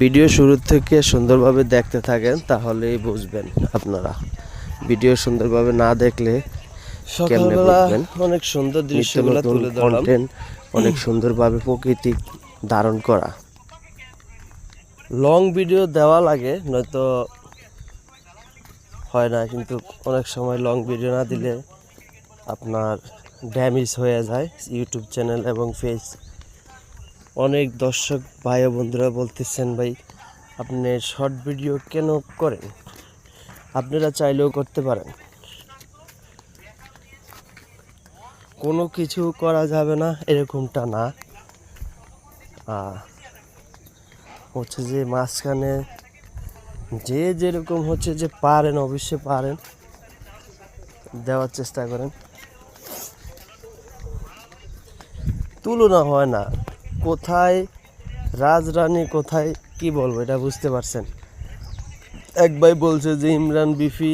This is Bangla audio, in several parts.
ভিডিও শুরু থেকে সুন্দরভাবে দেখতে থাকেন তাহলেই বুঝবেন আপনারা। ভিডিও সুন্দরভাবে না দেখলে সকালবেলা অনেক সুন্দর দৃশ্যগুলো তুলে ধরলাম। অনেক সুন্দরভাবে প্রকৃতি ধারণ করা। লং ভিডিও দেওয়া লাগে নয়তো হয় না কিন্তু অনেক সময় লং ভিডিও না দিলে আপনার ড্যামেজ হয়ে যায় ইউটিউব চ্যানেল এবং ফেস অনেক দর্শক ভাই বন্ধুরা বলতেছেন, ভাই, আপনি শর্ট ভিডিও কেন করেন? আপনারা চাইলেও করতে পারেন। কোনো কিছু করা যাবে না, এরকমটা না। হচ্ছে যে মাঝখানে যে যেরকম হচ্ছে যে পারেন, অবশ্যই পারেন। দেওয়ার চেষ্টা করেন। তুলনা হয় না। কোথায়, রাজরানী কোথায়, কি বলব, এটা বুঝতে পারছেন। এক ভাই বলছে যে, ইমরান বিফি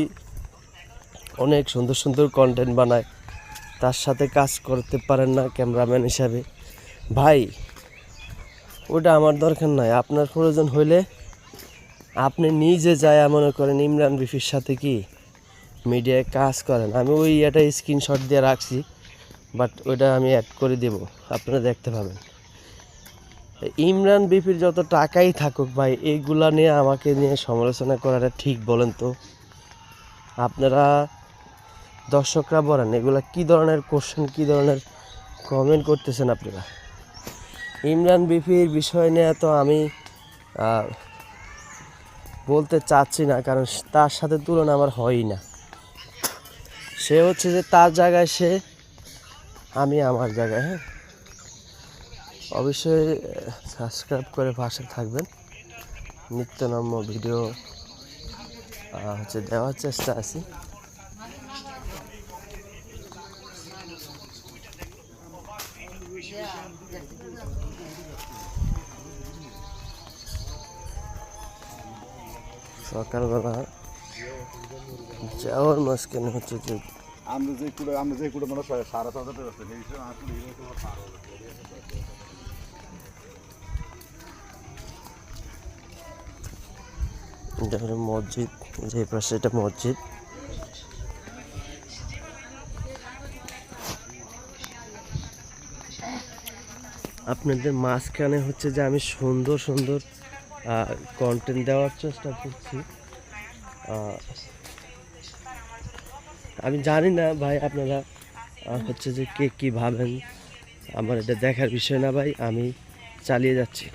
অনেক সুন্দর সুন্দর কন্টেন্ট বানায়, তার সাথে কাজ করতে পারেন না ক্যামেরাম্যান হিসাবে। ভাই, ওটা আমার দরকার নাই, আপনার প্রয়োজন হইলে আপনি নিজে যায় মনে করেন ইমরান বিফির সাথে কি মিডিয়ায় কাজ করেন। আমি ওই একটা স্ক্রিনশট দিয়ে রাখছি বাট ওইটা আমি অ্যাড করে দেব, আপনারা দেখতে পাবেন। ইমরান বিপির যত টাকাই থাকুক ভাই এইগুলা নিয়ে আমাকে নিয়ে সমালোচনা করাটা ঠিক বলেন তো? আপনারা দর্শকরা বলেন, এগুলা কি ধরনের কোশ্চেন কি ধরনের কমেন্ট করতেছেন আপনারা? ইমরান বিপির বিষয় নিয়ে তো আমি বলতে চাচ্ছি না, কারণ তার সাথে তুলনা আমার হয়ই না। সে হচ্ছে যে তার জায়গায় সে, আমি আমার জায়গায় হ্যাঁ? অবশ্যই সাবস্ক্রাইব করে পাশে থাকবেন। নিত্যনম্য ভিডিও হচ্ছে দেওয়ার চেষ্টা আছি। সকালবেলা যাওয়ার মাঝখানে হচ্ছে যে আমরা যে কুড়ে আমরা যে কুড়ে মানে সাড়ে ছটা টাকা এটা হলো মসজিদ, যে পাশে এটা মসজিদ। আপনাদের মাঝখানে হচ্ছে যে আমি সুন্দর সুন্দর কন্টেন্ট দেওয়ার চেষ্টা করছি। আমি জানি না ভাই আপনারা হচ্ছে যে কে কী ভাবেন। আমার এটা দেখার বিষয় না ভাই, আমি চালিয়ে যাচ্ছি।